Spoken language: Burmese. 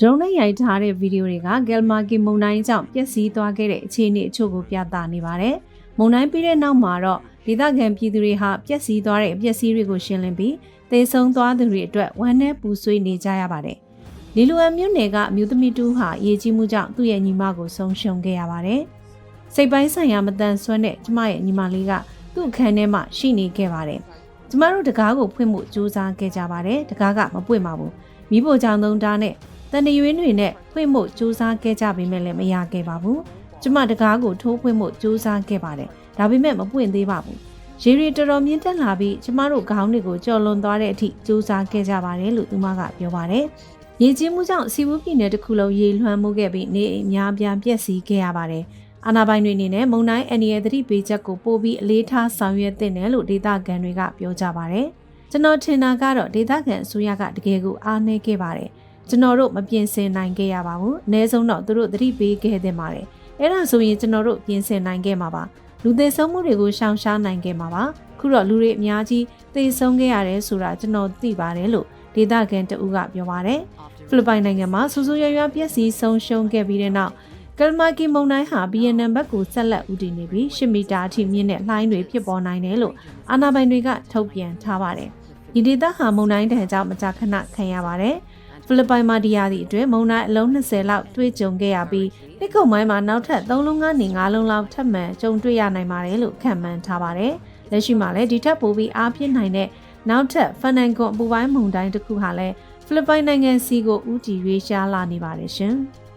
ဒရုန်းနဲ့ရိုက်ထားတဲ့ဗီဒီယိုတွေကဂယ်မာကီမုန်တိုင်းကြောင့်ပျက်စီးသွားခဲ့တဲ့အခြေအနေအချို့ကိုပြသနေပါတယ်။မုန်တိုင်းပြီးတဲ့နောက်မှာတော့ဒေသခံပြည်သူတွေဟာပျက်စီးသွားတဲ့အပျက်စီးတွေကိုရှင်းလင်းပြီးသေဆုံးသွားသူတွေအတွက်ဝမ်းနည်းပူဆွေးနေကြရပါတယ်။လီလူအန်မြို့နယ်ကအမျိုးသမီးတူဟာရေကြီးမှုကြောင့်သူ့ရဲ့ညီမကိုဆုံးရှုံးခဲ့ရပါတယ်။စိတ်ပိုင်းဆိုင်ရာမတန်ဆွမ်းတဲ့ကျမရဲ့ညီမလေးကသူ့အခန်းထဲမှာရှိနေခဲ့ပါတယ်။ကျမတို့တကားကိုဖွင့်မှုစူးစမ်းခဲ့ကြပါတယ်။တကားကမပွင့်ပါဘူး။မိဖို့ကြောင့်သုံးတားနဲ့ တန်တရွေးတွေနဲ့ဖွင့်မှုစူးစမ်းခဲ့ကြပေမဲ့လည်းမရခဲ့ပါဘူး။ကျမတကားကိုထိုးဖွင့်မှုစူးစမ်းခဲ့ပါတယ်။ဒါပေမဲ့မပွင့်သေးပါဘူး။ရေရီတော်တော်မြင့်တက်လာပြီးကျမတို့ခေါင်းတွေကိုကြော်လွန်သွားတဲ့အထိစူးစမ်းခဲ့ကြပါတယ်လို့သူမကပြောပါတယ်။ရေကြီးမှုကြောင့်စီဝူးပြည်နယ်တစ်ခုလုံးရေလွှမ်းမှုခဲ့ပြီးနေအိမ်များပြားပျက်စီးခဲ့ရပါတယ်။အာနာပိုင်တွေအနေနဲ့မုံတိုင်းအန်ရီရဲ့သတိပေးချက်ကိုပို့ပြီးအလေးထားဆောင်ရွက်သင့်တယ်လို့ဒေသခံတွေကပြောကြပါတယ်။ကျွန်တော်ထင်တာကတော့ဒေသခံအစိုးရကတကယ်ကိုအားနည်းခဲ့ပါတယ်။ ကျွန်တော်တို့မပြင်ဆင်နိုင်ခဲ့ရပါဘူး။အနည်းဆုံးတော့သူတို့သတိပေးခဲ့သင့်ပါတယ်။အဲ့ဒါဆိုရင်ကျွန်တော်တို့ပြင်ဆင်နိုင်ခဲ့မှာပါ။လူသေးဆုံးမှုတွေကိုရှောင်ရှားနိုင်ခဲ့မှာပါ။ခုတော့လူတွေအများကြီးသေဆုံးခဲ့ရတယ်ဆိုတာကျွန်တော်သိပါတယ်လို့ဒေသခံတဦးကပြောပါတယ်။ဖိလစ်ပိုင်နိုင်ငံမှာဆူဆူရွရွပျက်စီးဆုံးရှုံးခဲ့ပြီးတဲ့နောက်ကလမာကီမုန်တိုင်းဟာဗီယက်နမ်ဘက်ကိုဆက်လက်ဦးတည်နေပြီး10မီတာအထိမြင့်တဲ့လှိုင်းတွေဖြစ်ပေါ်နိုင်တယ်လို့အာဏာပိုင်တွေကထုတ်ပြန်ထားပါတယ်။ဒီဒေသဟာမုန်တိုင်းတန်ကြောင့်မကြာခဏခံရပါတယ်။ ဖိလစ်ပိုင်မှာဒီယာသည့်အတွင်းမုန်တိုင်းအလုံး20လောက်တွေ့ကြုံခဲ့ရပြီးတစ်ကုံပိုင်းမှာနောက်ထပ်3လုံးကနေ5လုံးလောက်ထပ်မံကြုံတွေ့ရနိုင်ပါတယ်လို့ခန့်မှန်းထားပါတယ်။လက်ရှိမှာလည်းဒီထက်ပိုပြီးအားပြင်းနိုင်တဲ့နောက်ထပ်ဖန်နန်ကွန်အပူပိုင်းမုန်တိုင်းတစ်ခုဟာလည်းဖိလစ်ပိုင်နိုင်ငံစီကိုဦးတည်ရွေးရှားလာနေပါတယ်ရှင်။